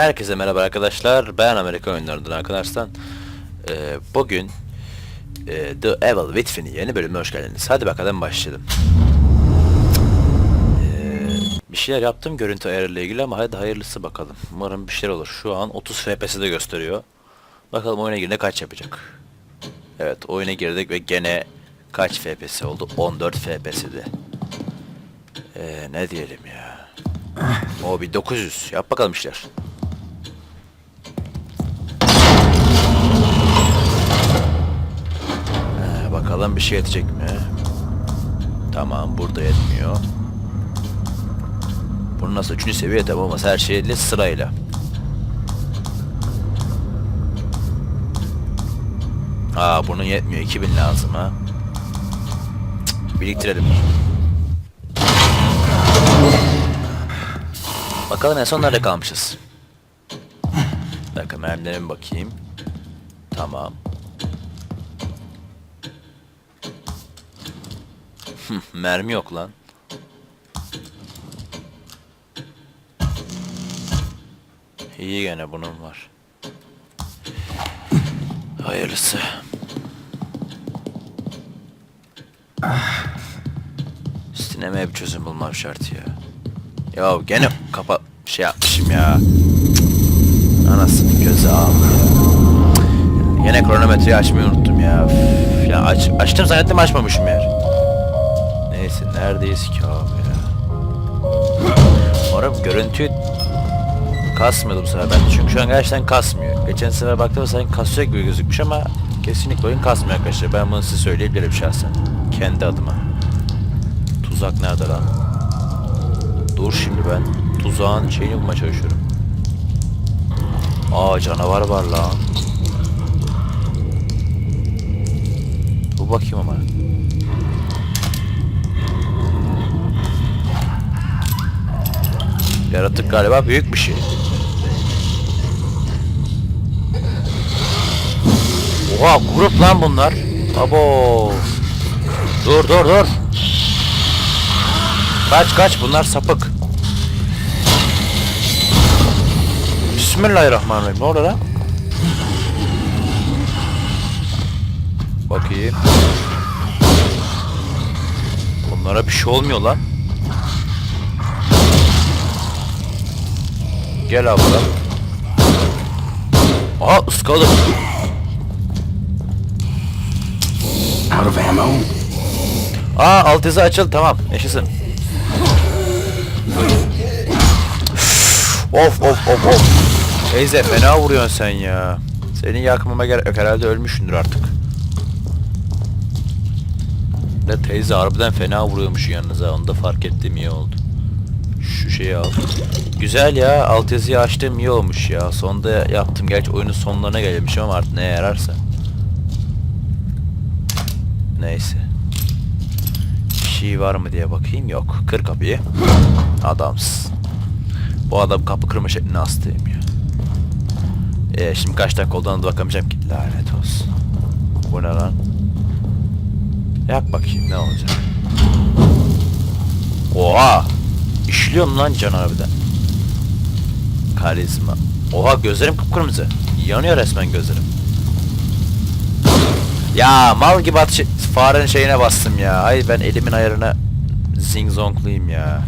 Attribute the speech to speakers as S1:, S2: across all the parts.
S1: Herkese merhaba arkadaşlar. Ben Amerika oyunlarından arkadaşlar. Ee, bugün e, The Evil Within'in yeni bölümüne hoş geldiniz. Hadi bakalım başlayalım. Ee, bir şeyler yaptım görüntü ayarıyla ilgili ama hadi hayırlısı bakalım. Umarım bir şeyler olur. Şu an 30 FPS'de gösteriyor. Bakalım oyuna girdiğinde kaç yapacak. Evet oyuna girdik ve gene kaç FPS oldu? 14 FPS'de. Ee, ne diyelim ya. O bir 900. Yap bakalım işler. Bakalım bir şey yetecek mi? Tamam burada yetmiyor. Bunun nasıl üçüncü seviye tabi olmaz her şeyle sırayla. Aa bunun yetmiyor 2000 lazım ha. Cık, biriktirelim. Bakalım en son nerede kalmışız. Bir dakika mermilerime bakayım. Tamam. Mermi yok lan. İyi gene bunun var. Hayırlısı. Sinemeye bir çözüm bulmam şart ya. Ya gene kapa şey yapmışım ya. Cık. Anasının gözü ağlıyor. Yine kronometreyi açmayı unuttum ya. Ya aç, açtım zannettim açmamışım yer. Neredeyiz ki abi ya. Umarım görüntüyü kasmıyordu bu sefer ben. Çünkü şu an gerçekten kasmıyor. Geçen sefer baktığımda sanki kasıyor gibi gözükmüş ama kesinlikle oyun kasmıyor arkadaşlar. Ben bunu size söyleyebilirim şahsen. Kendi adıma. Tuzak nerede lan? Dur şimdi ben tuzağın şeyini bulmaya çalışıyorum. Aa canavar var lan. Dur bakayım ama. Yaratık galiba büyük bir şey. Oha grup lan bunlar. Abo. Dur dur dur. Kaç kaç bunlar sapık. Bismillahirrahmanirrahim. Ne oluyor lan? Bakayım. Bunlara bir şey olmuyor lan. Gel abla. Aha ıskaladım.
S2: Out of ammo?
S1: Aa alt yazı açıl tamam yaşasın. of of of of. Teyze fena vuruyorsun sen ya. Seni yakmama gerek yok herhalde ölmüşsündür artık. De teyze harbiden fena vuruyormuş yanınıza onu da fark ettim iyi oldu. Şu şeyi al. Güzel ya alt yazıyı açtım iyi olmuş ya. Sonda yaptım gerçi oyunun sonlarına gelmişim ama artık neye yararsa. Neyse. Bir şey var mı diye bakayım yok. Kır kapıyı. Adamsın. Bu adam kapı kırma şekline hastayım ya. Ee, şimdi kaç dakika olduğuna da bakamayacağım ki. Lanet olsun. Bu ne lan? Yak bakayım ne olacak. Oha! İşliyorum lan can harbiden. Karizma. Oha gözlerim kıpkırmızı. Yanıyor resmen gözlerim. Ya mal gibi at farenin şeyine bastım ya. Ay ben elimin ayarına zing zongluyum ya.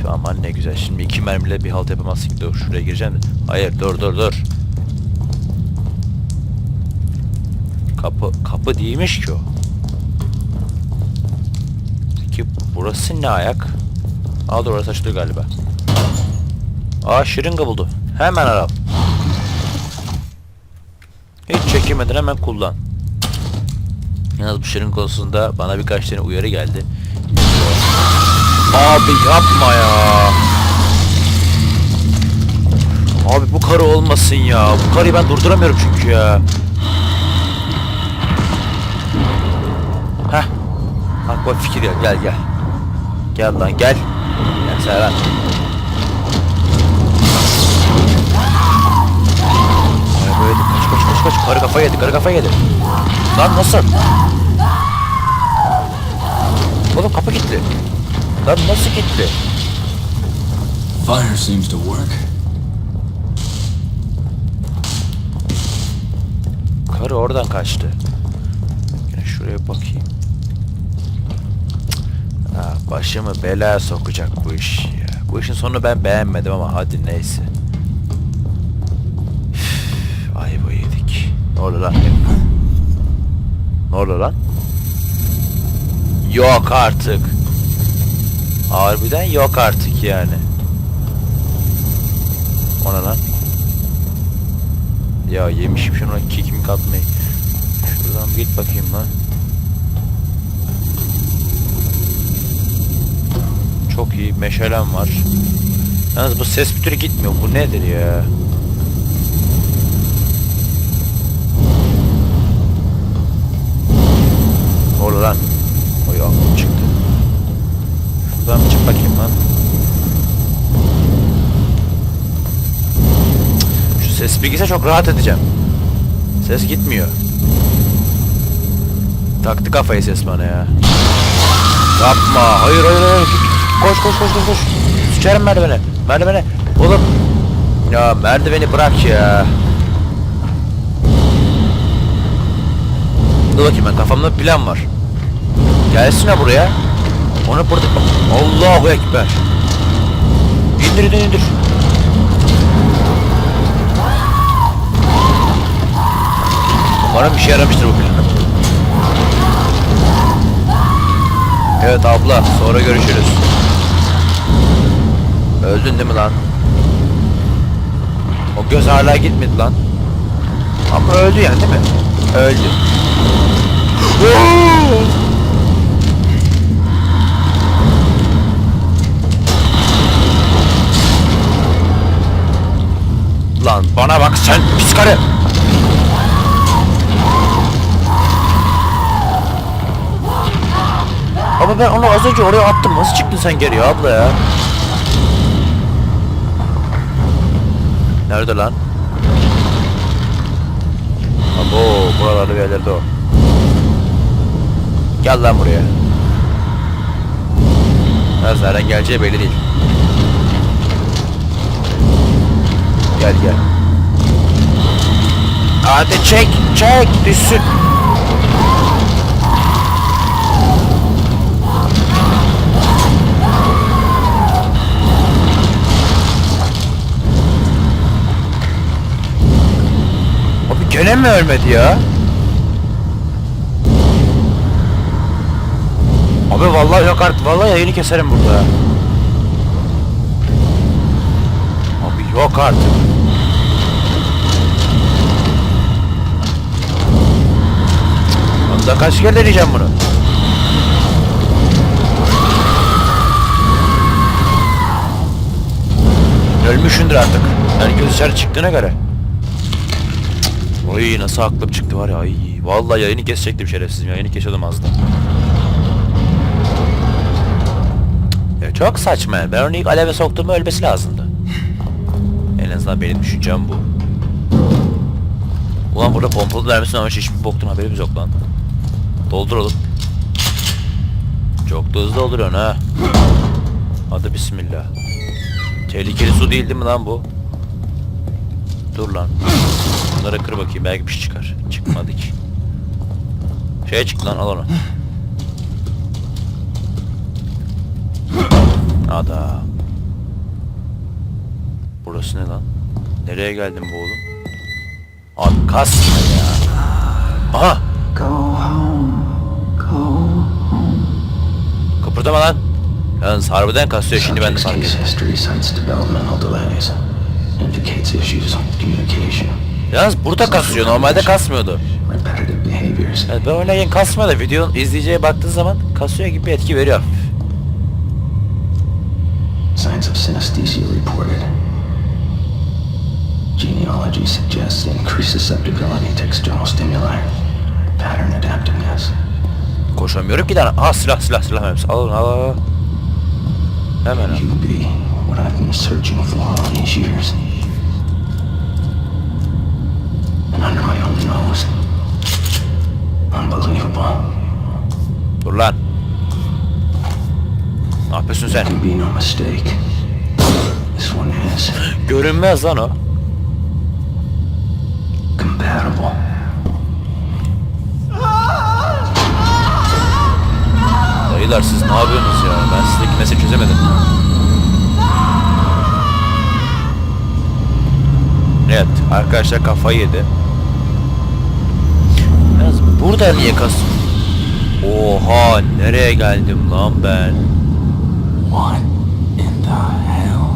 S1: Üf, aman ne güzel. Şimdi iki mermiyle bir halt yapamazsın ki. Dur şuraya gireceğim de. Hayır dur dur dur. Kapı kapı değilmiş ki o. Peki burası ne ayak? Aa dur orası açılıyor galiba. Aa şırınga buldu. Hemen aral. Hiç çekinmeden hemen kullan. Yalnız bu şırın konusunda bana birkaç tane uyarı geldi. Abi yapma ya. Abi bu karı olmasın ya. Bu karıyı ben durduramıyorum çünkü ya. Bak bak fikir gel gel gel. Gel lan gel. Gel Serhan. Böyle kaç kaç kaç kaç. Karı kafa yedi karı kafa yedi. Lan nasıl? Oğlum kapı kilitli. Lan nasıl kilitli?
S2: Fire seems to work.
S1: Karı oradan kaçtı. Yine şuraya bakayım. Başımı belaya sokacak bu iş ya. Bu işin sonunu ben beğenmedim ama hadi neyse. Üf, Ayva yedik. Ne oldu lan? Ne oldu lan? Yok artık. Harbiden yok artık yani. Ona lan. Ya yemişim şuna kick mi atmayı. Şuradan git bakayım lan. İyi meşalem var. Yalnız bu ses bir türlü gitmiyor. Bu nedir ya? Oldu lan? Oy aklım çıktı. Şuradan bir çık bakayım lan. Şu ses bilgise çok rahat edeceğim. Ses gitmiyor. Taktı kafayı ses bana ya. Yapma. Hayır hayır hayır. Koş koş koş koş koş. Sıçarım merdivene. Merdivene. Oğlum. Ya merdiveni bırak ya. Dur bakayım ben kafamda plan var. Gelsin ha buraya. Onu burada... Allahu Ekber. İndir indir indir. Umarım bir şey yaramıştır bu planım. Evet abla sonra görüşürüz. Öldün değil mi lan? O göz hala gitmedi lan. Ama öldü yani değil mi? Öldü. Lan bana bak sen pis karı. Ama ben onu az önce oraya attım. Nasıl çıktın sen geriye abla ya? Nerede lan? Abo buralarda bir yerlerde o. Gel lan buraya. Nerede nereden geleceği belli değil. Gel gel. Hadi çek çek düşsün. Gene mi ölmedi ya? Abi vallahi yok artık. Vallahi yayını keserim burada. Abi yok artık. Onda kaç kere deneyeceğim bunu? Ölmüşündür artık. Yani göz dışarı çıktığına göre. Oy nasıl aklım çıktı var ya ay. Vallahi yayını kesecektim şerefsizim yayını kesiyordum az da. Ya çok saçma ben onu ilk aleve soktuğumda ölmesi lazımdı. En azından benim düşüncem bu. Ulan burada pompalı vermesin ama hiçbir boktan haberimiz yok lan. Doldur oğlum. Çok da hızlı dolduruyorsun ha. Hadi bismillah. Tehlikeli su değil değil mi lan bu? Dur lan. Bunları kır bakayım belki bir şey çıkar. Çıkmadı ki. Şeye çıktı lan al onu. Adam. Burası ne lan? Nereye geldim bu oğlum? Abi kasma ya. Aha!
S3: Go home. Go
S1: Kıpırdama lan. Yalnız harbiden kasıyor şimdi ben de fark ettim. Yalnız burada kasıyor normalde kasmıyordu. Evet ben oynarken kasmıyor da videonun izleyiciye baktığın zaman kasıyor gibi bir etki veriyor.
S2: Signs of synesthesia reported. Genealogy suggests increased susceptibility to external stimuli. Pattern adaptiveness.
S1: Koşamıyorum ki daha. Aha silah silah silah hepsi. Al al al. Hemen al.
S2: You be what I've been searching for all these years.
S1: Dur lan. Ne yapıyorsun sen?
S2: Can be no mistake. This is
S1: Görünmez lan o. Dayılar siz ne yapıyorsunuz ya? Ben sizdeki mesele çözemedim. Evet arkadaşlar kafayı yedi. Burada niye kas? Oha nereye geldim lan ben?
S2: What in the hell?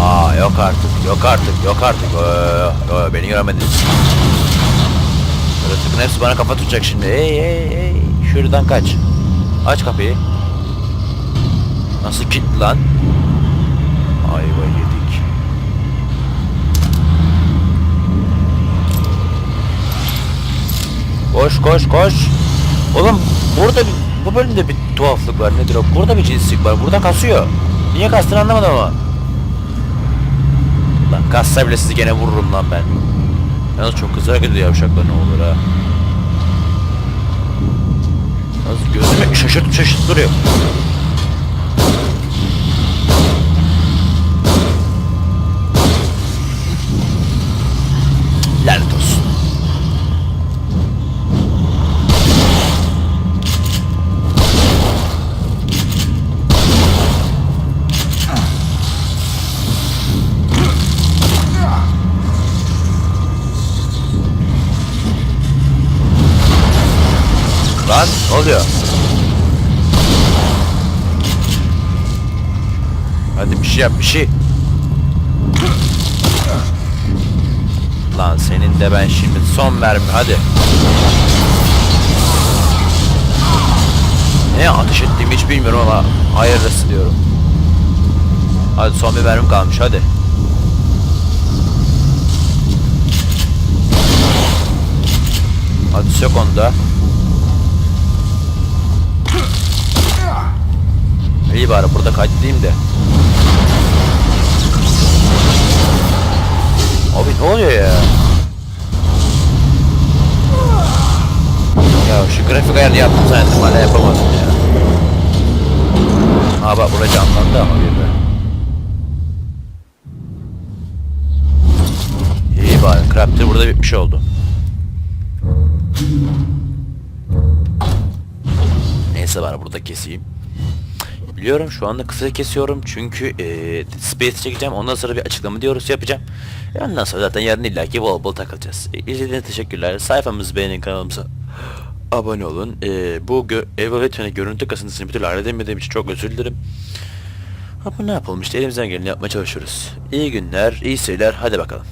S1: Aa yok artık yok artık yok artık. Ee, yo, beni göremediniz. Yaratıkın hepsi bana kafa tutacak şimdi. Ey ey ey. Şuradan kaç. Aç kapıyı. Nasıl kilitli lan? Ayva yedik. Koş koş koş. Oğlum burada bir, bu bölümde bir tuhaflık var. Nedir o? Burada bir cinslik var. Burada kasıyor. Niye kastığını anlamadım ama. Lan kassa bile sizi gene vururum lan ben. Yalnız çok hareket ediyor yavşaklar ne olur ha. Yalnız gözüme şaşırt şaşırt duruyor. Lanet olsun. Lan ne oluyor? Hadi bir şey. Lan senin de ben şimdi son mermi hadi. Ne ateş ettiğimi hiç bilmiyorum ama hayırlısı diyorum. Hadi son bir mermim kalmış hadi. Hadi sök onu da. İyi bari burada kaçtayım de. Abi ne oluyor ya? Ya şu grafik ayarını yaptım zannettim hala yapamadım ya. Ha bak burada canlandı ama bir de. İyi bari Crafter burada bitmiş oldu. Neyse bari burada keseyim. Biliyorum şu anda kısa kesiyorum çünkü eee Space çekeceğim ondan sonra bir açıklama diyoruz yapacağım. E, Ondan sonra zaten yarın illaki bol bol takılacağız. E, İzlediğiniz teşekkürler. Sayfamızı beğenin kanalımıza abone olun. E, bu gö evaluation'e görüntü kasıntısını bir türlü halledemediğim için çok özür dilerim. Ama ne yapalım işte elimizden geleni yapmaya çalışıyoruz. İyi günler, iyi seyirler. Hadi bakalım.